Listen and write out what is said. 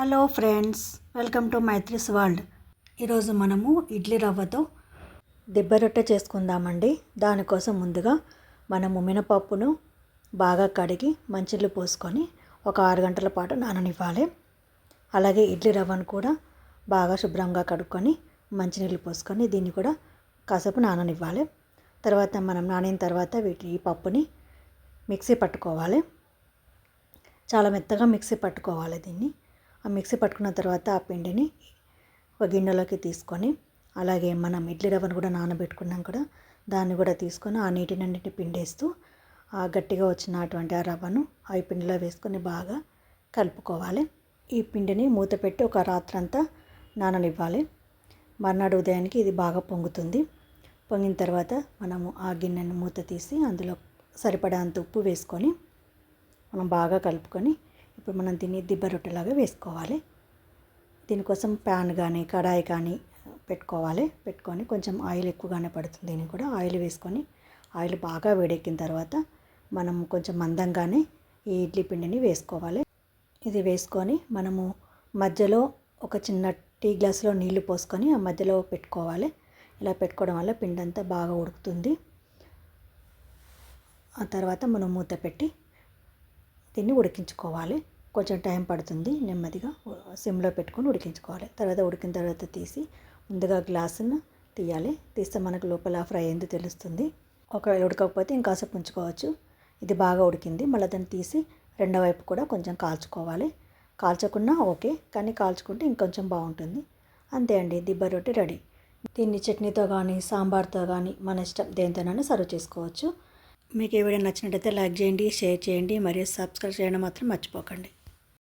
Hello friends welcome to Maithri's world. ఈరోజు మనము ఇడ్లీ రవ్వతో దెబ్బ రొట్టె చేసుకుందామండి. దానికోసం ముందుగా మనము మినపప్పును బాగా కడిగి మంచిళ్ళు పోసుకొని ఒక ఆరు గంటల పాటు నాననివ్వాలి. అలాగే ఇడ్లీ రవ్వను కూడా బాగా శుభ్రంగా కడుక్కొని మంచినీళ్ళు పోసుకొని దీన్ని కూడా కాసేపు నాననివ్వాలి. తర్వాత మనం నానిన తర్వాత వీటి ఈ పప్పుని మిక్సీ పట్టుకోవాలి. చాలా మెత్తగా మిక్సీ పట్టుకోవాలి దీన్ని. ఆ మిక్సీ పట్టుకున్న తర్వాత ఆ పిండిని ఒక గిన్నెలోకి తీసుకొని అలాగే మనం ఇడ్లీ రవ్వను కూడా నానబెట్టుకున్నాం కూడా దాన్ని కూడా తీసుకొని ఆ నీటినన్నిటిని పిండేస్తూ ఆ గట్టిగా వచ్చినటువంటి ఆ రవ్వను ఆ పిండిలో వేసుకొని బాగా కలుపుకోవాలి. ఈ పిండిని మూత పెట్టి ఒక రాత్రంతా నాననివ్వాలి. మర్నాడు ఉదయానికి ఇది బాగా పొంగుతుంది. పొంగిన తర్వాత మనము ఆ గిన్నెని మూత తీసి అందులో సరిపడా అంత ఉప్పు వేసుకొని మనం బాగా కలుపుకొని ఇప్పుడు మనం దీన్ని దిబ్బ రొట్టెలాగా వేసుకోవాలి. దీనికోసం ప్యాన్ కానీ కడాయి కానీ పెట్టుకోవాలి. పెట్టుకొని కొంచెం ఆయిల్ ఎక్కువగానే పడుతుంది. దీనికి కూడా ఆయిల్ వేసుకొని ఆయిల్ బాగా వేడెక్కిన తర్వాత మనం కొంచెం మందంగానే ఈ ఇడ్లీ పిండిని వేసుకోవాలి. ఇది వేసుకొని మనము మధ్యలో ఒక చిన్న టీ గ్లాస్లో నీళ్ళు పోసుకొని ఆ మధ్యలో పెట్టుకోవాలి. ఇలా పెట్టుకోవడం వల్ల పిండి అంతా బాగా ఉడుకుతుంది. ఆ తర్వాత మనం మూత పెట్టి దీన్ని ఉడికించుకోవాలి. కొంచెం టైం పడుతుంది. నెమ్మదిగా సిమ్లో పెట్టుకొని ఉడికించుకోవాలి. తర్వాత ఉడికిన తర్వాత తీసి ముందుగా గ్లాసును తీయాలి. తీస్తే మనకు లోపల ఫ్రై అయింది తెలుస్తుంది. ఒకవేళ ఉడకకపోతే ఇంకాసేపు ఉంచుకోవచ్చు. ఇది బాగా ఉడికింది. మళ్ళీ దాన్ని తీసి రెండో వైపు కూడా కొంచెం కాల్చుకోవాలి. కాల్చకుండా ఓకే కానీ కాల్చుకుంటే ఇంకొంచెం బాగుంటుంది. అంతే అండి. దిబ్బ రొట్టె రెడీ. దీన్ని చట్నీతో కానీ సాంబార్తో కానీ మన ఇష్టం దేనితోనైనా సర్వ్ చేసుకోవచ్చు. మీకు ఏ వీడియో నచ్చినట్టయితే లైక్ చేయండి షేర్ చేయండి మరియు సబ్స్క్రైబ్ చేయడం మాత్రం మర్చిపోకండి.